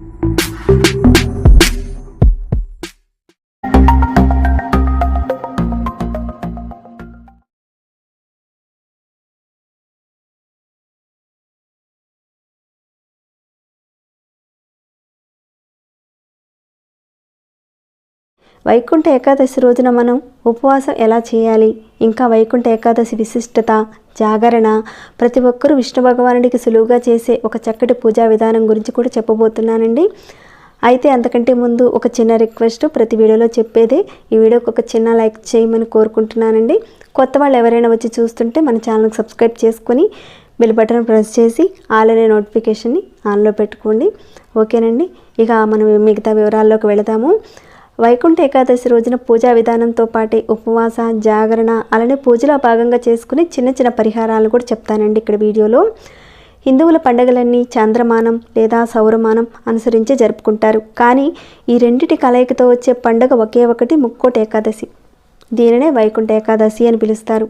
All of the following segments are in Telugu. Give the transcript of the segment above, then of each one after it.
you వైకుంఠ ఏకాదశి రోజున మనం ఉపవాసం ఎలా చేయాలి? ఇంకా వైకుంఠ ఏకాదశి విశిష్టత జాగరణ ప్రతి ఒక్కరూ విష్ణు భగవానుడికి సులువుగా చేసే ఒక చక్కటి పూజా విధానం గురించి కూడా చెప్పబోతున్నానండి. అయితే అంతకంటే ముందు ఒక చిన్న రిక్వెస్ట్ ప్రతి వీడియోలో చెప్పేదే ఈ వీడియోకి ఒక చిన్న లైక్ చేయమని కోరుకుంటున్నానండి. కొత్త వాళ్ళు ఎవరైనా వచ్చి చూస్తుంటే మన ఛానల్కి సబ్స్క్రైబ్ చేసుకొని బెల్ బటన్ ప్రెస్ చేసి ఆల్ అనే నోటిఫికేషన్ని ఆన్లో పెట్టుకోండి. ఓకేనండి? ఇక మనం మిగతా వివరాల్లోకి వెళదాము వైకుంఠ ఏకాదశి రోజున పూజా విధానంతో పాటే ఉపవాస జాగరణ అలానే పూజలో భాగంగా చేసుకునే చిన్న చిన్న పరిహారాలు కూడా చెప్తానండి ఇక్కడ వీడియోలో. హిందువుల పండుగలన్నీ చంద్రమానం లేదా సౌరమానం అనుసరించి జరుపుకుంటారు. కానీ ఈ రెండిటి కలయికతో వచ్చే పండుగ ఒకే ఒకటి ముక్కోటి ఏకాదశి. దీనినే వైకుంఠ ఏకాదశి అని పిలుస్తారు.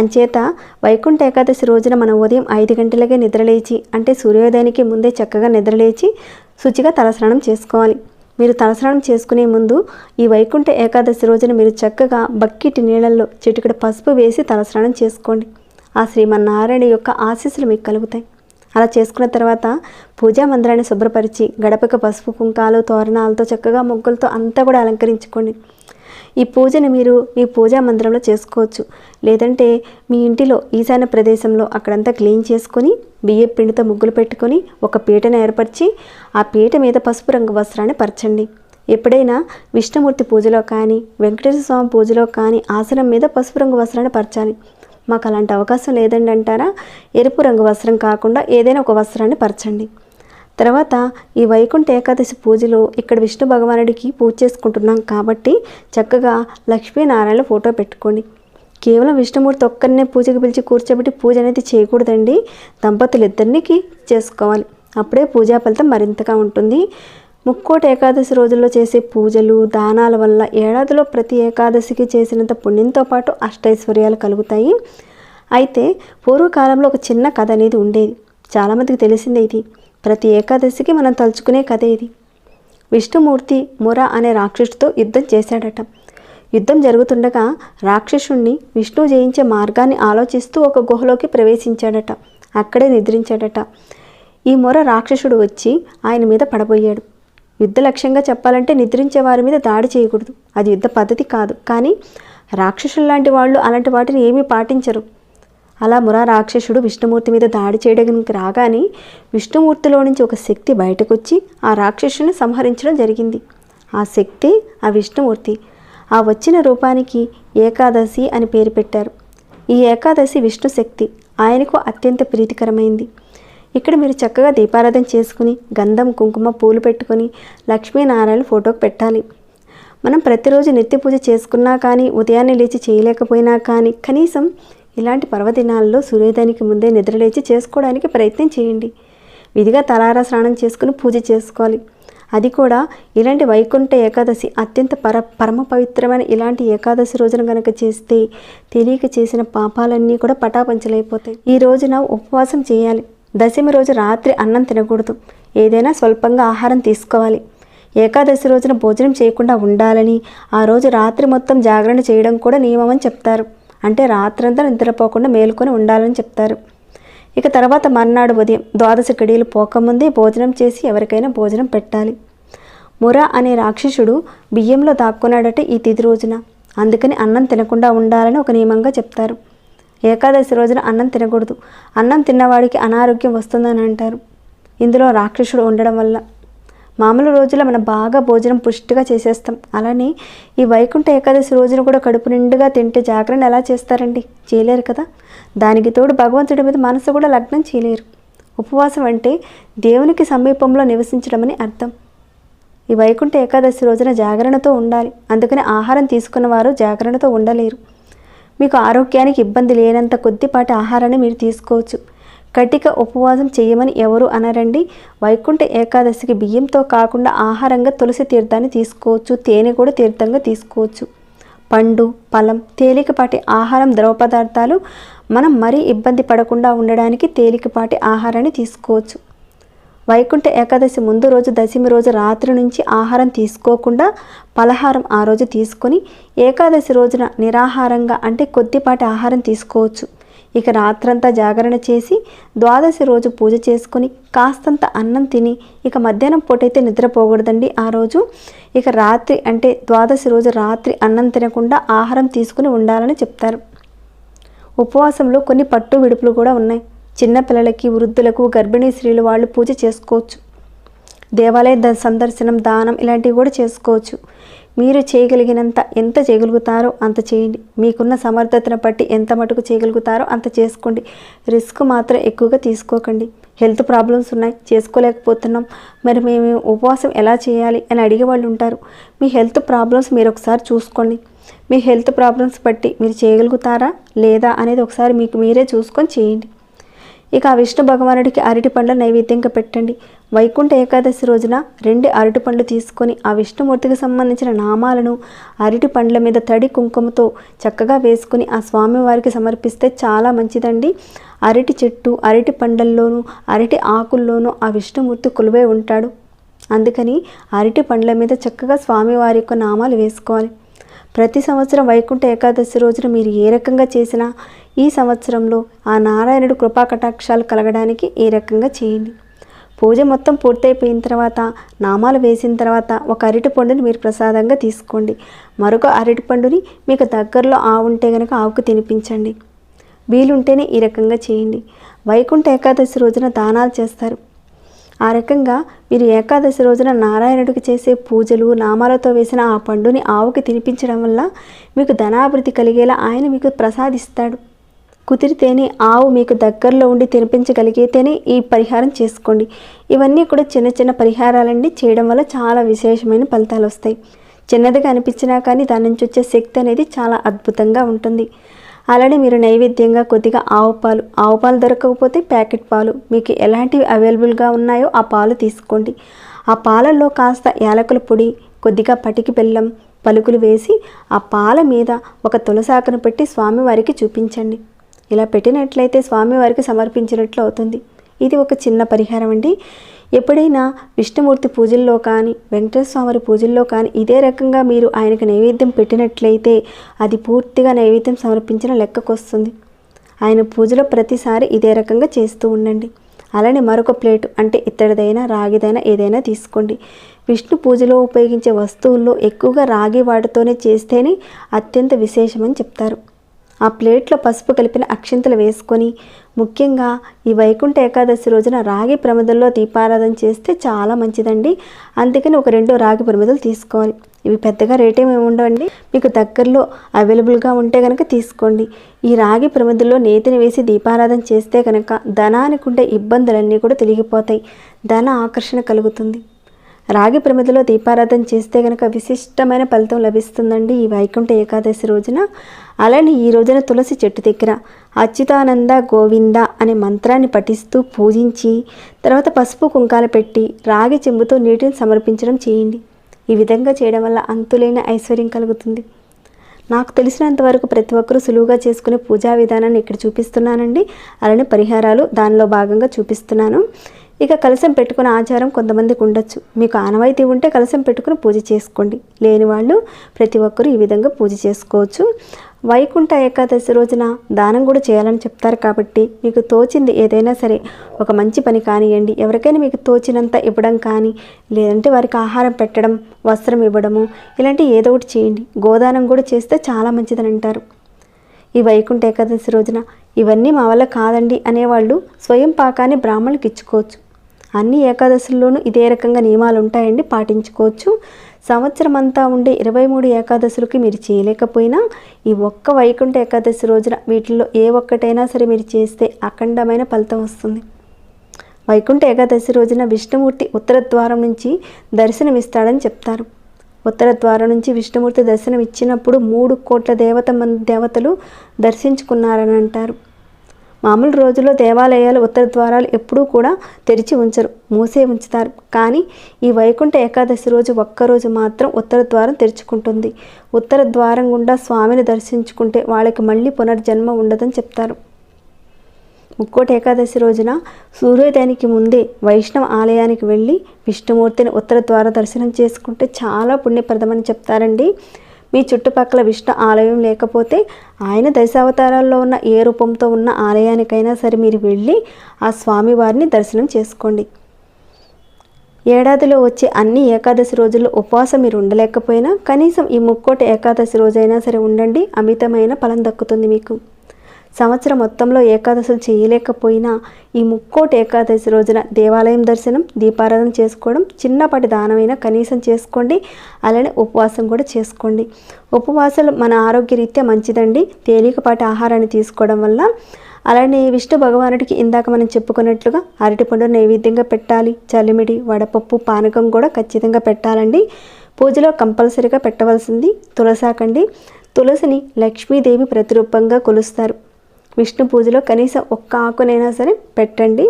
అంచేత వైకుంఠ ఏకాదశి రోజున మనం ఉదయం ఐదు గంటలకే నిద్రలేచి అంటే సూర్యోదయానికి ముందే చక్కగా నిద్రలేచి శుచిగా తలస్నానం చేసుకోవాలి. మీరు తలస్నానం చేసుకునే ముందు ఈ వైకుంఠ ఏకాదశి రోజున మీరు చక్కగా బక్కిటి నీళ్ళల్లో చిటికడ పసుపు వేసి తలస్నానం చేసుకోండి. ఆ శ్రీమన్నారాయణ యొక్క ఆశీస్సులు మీకు కలుగుతాయి. అలా చేసుకున్న తర్వాత పూజా మందిరాన్ని శుభ్రపరిచి గడపక పసుపు కుంకాలు తోరణాలతో చక్కగా ముగ్గులతో అంతా కూడా అలంకరించుకోండి. ఈ పూజను మీరు మీ పూజా మందిరంలో చేసుకోవచ్చు. లేదంటే మీ ఇంటిలో ఈశాన్య ప్రదేశంలో అక్కడంతా క్లీన్ చేసుకొని బియ్య పిండితో ముగ్గులు పెట్టుకొని ఒక పీటను ఏర్పరిచి ఆ పీట మీద పసుపు రంగు వస్త్రాన్ని పరచండి. ఎప్పుడైనా విష్ణుమూర్తి పూజలో కానీ వెంకటేశ్వర స్వామి పూజలో కానీ ఆసనం మీద పసుపు రంగు వస్త్రాన్ని పరచాలి. మాకు అలాంటి అవకాశం లేదండి అంటారా? ఎరుపు రంగు వస్త్రం కాకుండా ఏదైనా ఒక వస్త్రాన్ని పరచండి. తర్వాత ఈ వైకుంఠ ఏకాదశి పూజలో ఇక్కడ విష్ణు భగవానుడికి పూజ చేసుకుంటున్నాం కాబట్టి చక్కగా లక్ష్మీనారాయణ ఫోటో పెట్టుకోండి. కేవలం విష్ణుమూర్తి ఒక్కరినే పూజకు పిలిచి కూర్చోబెట్టి పూజ అనేది చేయకూడదండి. దంపతులు ఇద్దరికి చేసుకోవాలి. అప్పుడే పూజా ఫలితం మరింతగా ఉంటుంది. ముక్కోటి ఏకాదశి రోజుల్లో చేసే పూజలు దానాల వల్ల ఏడాదిలో ప్రతి ఏకాదశికి చేసినంత పుణ్యంతో పాటు అష్టైశ్వర్యాలు కలుగుతాయి. అయితే పూర్వకాలంలో ఒక చిన్న కథ అనేది ఉండేది. చాలామందికి తెలిసిందే ఇది. ప్రతి ఏకాదశికి మనం తలుచుకునే కథ ఇది. విష్ణుమూర్తి ముర అనే రాక్షసుడితో యుద్ధం చేశాడట. యుద్ధం జరుగుతుండగా రాక్షసుణ్ణి విష్ణు జయించే మార్గాన్ని ఆలోచిస్తూ ఒక గుహలోకి ప్రవేశించాడట. అక్కడే నిద్రించాడట. ఈ మొర రాక్షసుడు వచ్చి ఆయన మీద పడబోయాడు. యుద్ధ లక్ష్యంగా చెప్పాలంటే నిద్రించే వారి మీద దాడి చేయకూడదు. అది యుద్ధ పద్ధతి కాదు. కానీ రాక్షసులు లాంటి వాళ్ళు అలాంటి వాటిని ఏమీ పాటించరు. అలా మురా రాక్షసుడు విష్ణుమూర్తి మీద దాడి చేయడానికి రాగానే విష్ణుమూర్తిలో నుంచి ఒక శక్తి బయటకొచ్చి ఆ రాక్షసుని సంహరించడం జరిగింది. ఆ శక్తి ఆ విష్ణుమూర్తి. ఆ వచ్చిన రూపానికి ఏకాదశి అని పేరు పెట్టారు. ఈ ఏకాదశి విష్ణు శక్తి. ఆయనకు అత్యంత ప్రీతికరమైంది. ఇక్కడ మీరు చక్కగా దీపారాధన చేసుకుని గంధం కుంకుమ పూలు పెట్టుకొని లక్ష్మీనారాయణ ఫోటోకి పెట్టాలి. మనం ప్రతిరోజు నిత్య పూజ చేసుకున్నా కానీ ఉదయాన్నే లేచి చేయలేకపోయినా కానీ కనీసం ఇలాంటి పర్వదినాల్లో సూర్యోదయానికి ముందే నిద్రలేచి చేసుకోవడానికి ప్రయత్నం చేయండి. విధిగా తలారా స్నానం చేసుకుని పూజ చేసుకోవాలి. అది కూడా ఇలాంటి వైకుంఠ ఏకాదశి అత్యంత పర పరమ పవిత్రమైన ఇలాంటి ఏకాదశి రోజున కనుక చేస్తే తెలియక చేసిన పాపాలన్నీ కూడా పటాపంచలైపోతాయి. ఈ రోజున ఉపవాసం చేయాలి. దశమి రోజు రాత్రి అన్నం తినకూడదు. ఏదైనా స్వల్పంగా ఆహారం తీసుకోవాలి. ఏకాదశి రోజున భోజనం చేయకుండా ఉండాలని ఆ రోజు రాత్రి మొత్తం జాగరణ చేయడం కూడా నియమం అని చెప్తారు. అంటే రాత్రంతా నిద్రపోకుండా మేలుకొని ఉండాలని చెప్తారు. ఇక తర్వాత మర్నాడు ఉదయం ద్వాదశ గడియలు పోకముందే భోజనం చేసి ఎవరికైనా భోజనం పెట్టాలి. ముర అనే రాక్షసుడు బియ్యంలో దాక్కున్నాడట ఈ తిది రోజున. అందుకని అన్నం తినకుండా ఉండాలని ఒక నియమంగా చెప్తారు. ఏకాదశి రోజున అన్నం తినకూడదు. అన్నం తిన్నవాడికి అనారోగ్యం వస్తుందని అంటారు. ఇందులో రాక్షసుడు ఉండడం వల్ల మామూలు రోజుల్లో మనం బాగా భోజనం పుష్టిగా చేసేస్తాం. అలానే ఈ వైకుంఠ ఏకాదశి రోజున కూడా కడుపు నిండుగా తింటే జాగరణ ఎలా చేస్తారండి? చేయలేరు కదా? దానికి తోడు భగవంతుడి మీద మనసు కూడా లగ్నం చేయలేరు. ఉపవాసం అంటే దేవునికి సమీపంలో నివసించడమని అర్థం. ఈ వైకుంఠ ఏకాదశి రోజున జాగరణతో ఉండాలి. అందుకని ఆహారం తీసుకున్న వారు జాగరణతో ఉండలేరు. మీకు ఆరోగ్యానికి ఇబ్బంది లేనంత కొద్దిపాటి ఆహారాన్ని మీరు తీసుకోవచ్చు. కటిక ఉపవాసం చేయమని ఎవరు అనరండి? వైకుంఠ ఏకాదశికి బియ్యంతో కాకుండా ఆహారంగా తులసి తీర్థాన్ని తీసుకోవచ్చు తేనె కూడా తీర్థంగా తీసుకోవచ్చు. పండు పలం తేలికపాటి ఆహారం ద్రవ పదార్థాలు మనం మరీ ఇబ్బంది పడకుండా ఉండడానికి తేలికపాటి ఆహారాన్ని తీసుకోవచ్చు. వైకుంఠ ఏకాదశి ముందు రోజు దశమి రోజు రాత్రి నుంచి ఆహారం తీసుకోకుండా పలహారం ఆ రోజు తీసుకొని ఏకాదశి రోజున నిరాహారంగా అంటే కొద్దిపాటి ఆహారం తీసుకోవచ్చు. ఇక రాత్రంతా జాగరణ చేసి ద్వాదశి రోజు పూజ చేసుకొని కాస్తంత అన్నం తిని ఇక మధ్యాహ్నం పూటైతే నిద్రపోకూడదండి ఆ రోజు. ఇక రాత్రి అంటే ద్వాదశి రోజు రాత్రి అన్నం తినకుండా ఆహారం తీసుకుని ఉండాలని చెప్తారు. ఉపవాసంలో కొన్ని పట్టు విడుపులు కూడా ఉన్నాయి. చిన్నపిల్లలకి వృద్ధులకు గర్భిణీ స్త్రీలు వాళ్ళు పూజ చేసుకోవచ్చు. దేవాలయ ద సందర్శనం దానం ఇలాంటివి కూడా చేసుకోవచ్చు. మీరు చేయగలిగినంత ఎంత చేయగలుగుతారో అంత చేయండి. మీకున్న సమర్థతను బట్టి ఎంత మటుకు చేయగలుగుతారో అంత చేసుకోండి. రిస్క్ మాత్రం ఎక్కువగా తీసుకోకండి. హెల్త్ ప్రాబ్లమ్స్ ఉన్నాయి. చేసుకోలేకపోతున్నాం. మరి మేము ఉపవాసం ఎలా చేయాలి అని అడిగే వాళ్ళు ఉంటారు. మీ హెల్త్ ప్రాబ్లమ్స్ మీరు ఒకసారి చూసుకోండి. మీ హెల్త్ ప్రాబ్లమ్స్ బట్టి మీరు చేయగలుగుతారా లేదా అనేది ఒకసారి మీకు మీరే చూసుకొని చేయండి. ఇక ఆ విష్ణు భగవానుడికి అరటి పండ్ల నైవేద్యంగా పెట్టండి. వైకుంఠ ఏకాదశి రోజున రెండు అరటి పండ్లు తీసుకొని ఆ విష్ణుమూర్తికి సంబంధించిన నామాలను అరటి పండ్ల మీద తడి కుంకుమతో చక్కగా వేసుకుని ఆ స్వామివారికి సమర్పిస్తే చాలా మంచిదండి. అరటి చెట్టు అరటి పండ్లల్లోనూ అరటి ఆకుల్లోనూ ఆ విష్ణుమూర్తి కొలువై ఉంటాడు. అందుకని అరటి పండ్ల మీద చక్కగా స్వామివారి యొక్క నామాలు వేసుకోవాలి. ప్రతి సంవత్సరం వైకుంఠ ఏకాదశి రోజున మీరు ఏ రకంగా చేసినా ఈ సంవత్సరంలో ఆ నారాయణుడు కృపా కటాక్షాలు కలగడానికి ఈ రకంగా చేయండి. పూజ మొత్తం పూర్తయిపోయిన తర్వాత నామాలు వేసిన తర్వాత ఒక అరటి పండుని మీరు ప్రసాదంగా తీసుకోండి. మరొక అరటి పండుని మీకు దగ్గరలో ఆవు ఉంటే కనుక ఆవుకు తినిపించండి. వీలుంటేనే ఈ రకంగా చేయండి. వైకుంఠ ఏకాదశి రోజున దానాలు చేస్తారు. ఆ రకంగా మీరు ఏకాదశి రోజున నారాయణుడికి చేసే పూజలు నామాలతో వేసిన ఆ పండుని ఆవుకి తినిపించడం వల్ల మీకు ధనాభివృద్ధి కలిగేలా ఆయన మీకు ప్రసాదిస్తాడు. కుదిరితేనే ఆవు మీకు దగ్గరలో ఉండి తినిపించగలిగితేనే ఈ పరిహారం చేసుకోండి. ఇవన్నీ కూడా చిన్న చిన్న పరిహారాలండి. చేయడం వల్ల చాలా విశేషమైన ఫలితాలు వస్తాయి. చిన్నదిగా అనిపించినా కానీ దాని నుంచి వచ్చే శక్తి అనేది చాలా అద్భుతంగా ఉంటుంది. అలానే మీరు నైవేద్యంగా కొద్దిగా ఆవు పాలు. ఆవు పాలు దొరకకపోతే ప్యాకెట్ పాలు. మీకు ఎలాంటివి అవైలబుల్గా ఉన్నాయో ఆ పాలు తీసుకోండి. ఆ పాలల్లో కాస్త యాలకుల పొడి కొద్దిగా పటికి బెల్లం పలుకులు వేసి ఆ పాల మీద ఒక తులసాకను పెట్టి స్వామివారికి చూపించండి. ఇలా పెట్టినట్లయితే స్వామివారికి సమర్పించినట్లు అవుతుంది. ఇది ఒక చిన్న పరిహారం అండి. ఎప్పుడైనా విష్ణుమూర్తి పూజల్లో కానీ వెంకటేశ్వర స్వామి పూజల్లో కానీ ఇదే రకంగా మీరు ఆయనకు నైవేద్యం పెట్టినట్లయితే అది పూర్తిగా నైవేద్యం సమర్పించిన లెక్కకు వస్తుంది. ఆయన పూజలో ప్రతిసారి ఇదే రకంగా చేస్తూ ఉండండి. అలానే మరొక ప్లేట్ అంటే ఇత్తడిదైనా రాగిదైనా ఏదైనా తీసుకోండి. విష్ణు పూజలో ఉపయోగించే వస్తువుల్లో ఎక్కువగా రాగి వాటితోనే చేస్తేనే అత్యంత విశేషమని చెప్తారు. ఆ ప్లేట్లో పసుపు కలిపిన అక్షింతలు వేసుకొని ముఖ్యంగా ఈ వైకుంఠ ఏకాదశి రోజున రాగి ప్రమిదల్లో దీపారాధన చేస్తే చాలా మంచిదండి. అందుకని ఒక రెండు రాగి ప్రమిదలు తీసుకోవాలి. ఇవి పెద్దగా రేట్ ఏమి ఉండవండి. మీకు దగ్గరలో అవైలబుల్గా ఉంటే కనుక తీసుకోండి. ఈ రాగి ప్రమిదల్లో నేతిని వేసి దీపారాధన చేస్తే కనుక ధనానికి ఉండే ఇబ్బందులన్నీ కూడా తొలగిపోతాయి. ధన ఆకర్షణ కలుగుతుంది. రాగి ప్రమిదలో దీపారాధన చేస్తే కనుక విశిష్టమైన ఫలితం లభిస్తుందండి ఈ వైకుంఠ ఏకాదశి రోజున. అలానే ఈ రోజున తులసి చెట్టు దగ్గర అచ్యుతానంద గోవింద అనే మంత్రాన్ని పఠిస్తూ పూజించి తర్వాత పసుపు కుంకాలు పెట్టి రాగి చెంబుతో నీటిని సమర్పించడం చేయండి. ఈ విధంగా చేయడం వల్ల అంతులైన ఐశ్వర్యం కలుగుతుంది. నాకు తెలిసినంత వరకు ప్రతి ఒక్కరూ సులువుగా చేసుకునే పూజా విధానాన్ని ఇక్కడ చూపిస్తున్నానండి. అలానే పరిహారాలు దానిలో భాగంగా చూపిస్తున్నాను. ఇక కలసం పెట్టుకునే ఆచారం కొంతమందికి ఉండొచ్చు. మీకు ఆనవాయితీ ఉంటే కలశం పెట్టుకుని పూజ చేసుకోండి. లేని వాళ్ళు ప్రతి ఒక్కరూ ఈ విధంగా పూజ చేసుకోవచ్చు. వైకుంఠ ఏకాదశి రోజున దానం కూడా చేయాలని చెప్తారు కాబట్టి మీకు తోచింది ఏదైనా సరే ఒక మంచి పని కానివ్వండి ఎవరికైనా మీకు తోచినంత ఇవ్వడం కానీ లేదంటే వారికి ఆహారం పెట్టడం వస్త్రం ఇవ్వడము ఇలాంటి ఏదో ఒకటి చేయండి. గోదానం కూడా చేస్తే చాలా మంచిదని అంటారు. ఈ వైకుంఠ ఏకాదశి రోజున ఇవన్నీ మా వల్ల కాదండి అనేవాళ్ళు స్వయం పాకాన్ని బ్రాహ్మణులకు ఇచ్చుకోవచ్చు. అన్ని ఏకాదశుల్లోనూ ఇదే రకంగా నియమాలు ఉంటాయండి పాటించుకోవచ్చు. సంవత్సరం అంతా ఉండే ఇరవై మూడు ఏకాదశులకి మీరు చేయలేకపోయినా ఈ ఒక్క వైకుంఠ ఏకాదశి రోజున వీటిల్లో ఏ ఒక్కటైనా సరే మీరు చేస్తే అఖండమైన ఫలితం వస్తుంది. వైకుంఠ ఏకాదశి రోజున విష్ణుమూర్తి ఉత్తర ద్వారం నుంచి దర్శనమిస్తాడని చెప్తారు. ఉత్తర ద్వారం నుంచి విష్ణుమూర్తి దర్శనం ఇచ్చినప్పుడు మూడు కోట్ల దేవత మంది దేవతలు దర్శించుకున్నారని అంటారు. మామూలు రోజుల్లో దేవాలయాలు ఉత్తర ద్వారాలు ఎప్పుడూ కూడా తెరిచి ఉంచరు మూసే ఉంచుతారు. కానీ ఈ వైకుంఠ ఏకాదశి రోజు ఒక్కరోజు మాత్రం ఉత్తర ద్వారం తెరుచుకుంటుంది. ఉత్తర ద్వారం గుండా స్వామిని దర్శించుకుంటే వాళ్ళకి మళ్ళీ పునర్జన్మ ఉండదని చెప్తారు. ముక్కోటి ఏకాదశి రోజున సూర్యోదయానికి ముందే వైష్ణవ ఆలయానికి వెళ్ళి విష్ణుమూర్తిని ఉత్తర ద్వార దర్శనం చేసుకుంటే చాలా పుణ్యప్రదమని చెప్తారండి. మీ చుట్టుపక్కల విష్ణు ఆలయం లేకపోతే ఆయన దశావతారాల్లో ఉన్న ఏ రూపంతో ఉన్న ఆలయానికైనా సరే మీరు వెళ్ళి ఆ స్వామివారిని దర్శనం చేసుకోండి. ఏడాదిలో వచ్చే అన్ని ఏకాదశి రోజుల్లో ఉపవాసం మీరు ఉండలేకపోయినా కనీసం ఈ ముక్కోటి ఏకాదశి రోజైనా సరే ఉండండి. అమితమైన ఫలం దక్కుతుంది మీకు. సంవత్సరం మొత్తంలో ఏకాదశులు చేయలేకపోయినా ఈ ముక్కోటి ఏకాదశి రోజున దేవాలయం దర్శనం దీపారాధన చేసుకోవడం చిన్నపాటి దానమైనా కనీసం చేసుకోండి. అలానే ఉపవాసం కూడా చేసుకోండి. ఉపవాసాలు మన ఆరోగ్యరీత్యా మంచిదండి. తేలికపాటి ఆహారాన్ని తీసుకోవడం వల్ల. అలానే విష్ణు భగవానుడికి ఇందాక మనం చెప్పుకున్నట్లుగా అరటిపండు నైవేద్యంగా పెట్టాలి. చలిమిడి వడపప్పు పానకం కూడా ఖచ్చితంగా పెట్టాలండి. పూజలో కంపల్సరీగా పెట్టవలసింది తులసాకండి. తులసిని లక్ష్మీదేవి ప్రతిరూపంగా కొలుస్తారు. విష్ణు పూజలో కనీసం ఒక్క ఆకునైనా సరే పెట్టండి.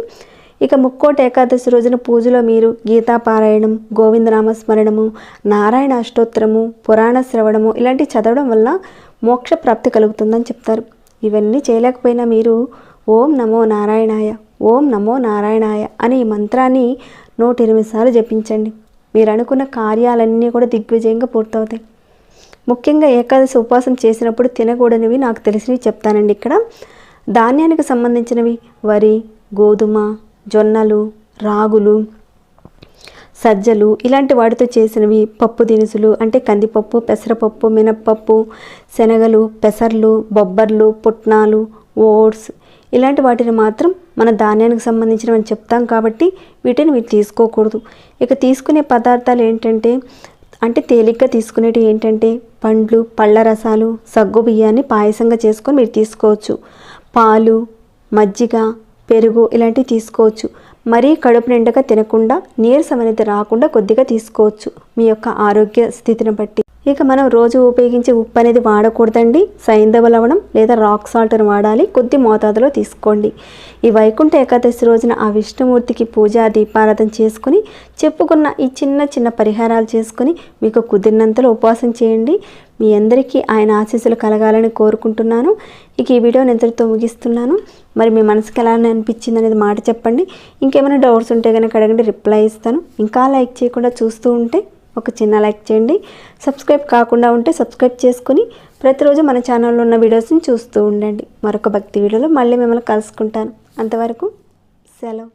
ఇక ముక్కోటి ఏకాదశి రోజున పూజలో మీరు గీతాపారాయణం గోవిందనామస్మరణము నారాయణ అష్టోత్తరము పురాణ శ్రవణము ఇలాంటివి చదవడం వల్ల మోక్ష ప్రాప్తి కలుగుతుందని చెప్తారు. ఇవన్నీ చేయలేకపోయినా మీరు ఓం నమో నారాయణాయ ఓం నమో నారాయణాయ అనే ఈ మంత్రాన్ని నూట ఎనిమిది సార్లు జపించండి. మీరు అనుకున్న కార్యాలన్నీ కూడా దిగ్విజయంగా పూర్తవుతాయి. ముఖ్యంగా ఏకాదశి ఉపవాసం చేసినప్పుడు తినకూడనివి నాకు తెలిసినవి చెప్తానండి ఇక్కడ. ధాన్యానికి సంబంధించినవి వరి గోధుమ జొన్నలు రాగులు సజ్జలు ఇలాంటి వాటితో చేసినవి పప్పు దినుసులు అంటే కందిపప్పు పెసరపప్పు మినప్పప్పు శనగలు పెసర్లు బొబ్బర్లు పుట్నాలు ఓట్స్ ఇలాంటి వాటిని మాత్రం మన ధాన్యానికి సంబంధించినవి చెప్తాం కాబట్టి వీటిని మీరు తీసుకోకూడదు. ఇక తీసుకునే పదార్థాలు ఏంటంటే అంటే తేలిగ్గా తీసుకునేటివి ఏంటంటే పండ్లు పళ్ళ రసాలు సగ్గు బియ్యాన్ని పాయసంగా చేసుకొని మీరు తీసుకోవచ్చు. పాలు మజ్జిగ పెరుగు ఇలాంటివి తీసుకోవచ్చు. మరీ కడుపు నిండగా తినకుండా నీరసం అనేది రాకుండా కొద్దిగా తీసుకోవచ్చు మీ యొక్క ఆరోగ్య స్థితిని బట్టి. ఇక మనం రోజు ఉపయోగించే ఉప్పు అనేది వాడకూడదండి. సైంధవ లవణం లేదా రాక్ సాల్ట్ని వాడాలి. కొద్ది మోతాదులో తీసుకోండి. ఈ వైకుంఠ ఏకాదశి రోజున ఆ విష్ణుమూర్తికి పూజ దీపారాధన చేసుకుని చెప్పుకున్న ఈ చిన్న చిన్న పరిహారాలు చేసుకుని మీకు కుదిరినంతలో ఉపవాసం చేయండి. మీ అందరికీ ఆయన ఆశీస్సులు కలగాలని కోరుకుంటున్నాను. ఇక ఈ వీడియోని నిద్రతో ముగిస్తున్నాను. మరి మీ మనసుకి ఎలా అనిపించింది అనేది మాట చెప్పండి. ఇంకేమైనా డౌట్స్ ఉంటే కనుక అడగండి రిప్లై ఇస్తాను. ఇంకా లైక్ చేయకుండా చూస్తూ ఉంటే ఒక చిన్న లైక్ చేయండి. సబ్స్క్రైబ్ కాకుండా ఉంటే సబ్స్క్రైబ్ చేసుకుని ప్రతిరోజు మన ఛానల్లో ఉన్న వీడియోస్ని చూస్తూ ఉండండి. మరొక భక్తి వీడియోలో మళ్ళీ మిమ్మల్ని కలుసుకుంటాను. అంతవరకు సెలవు.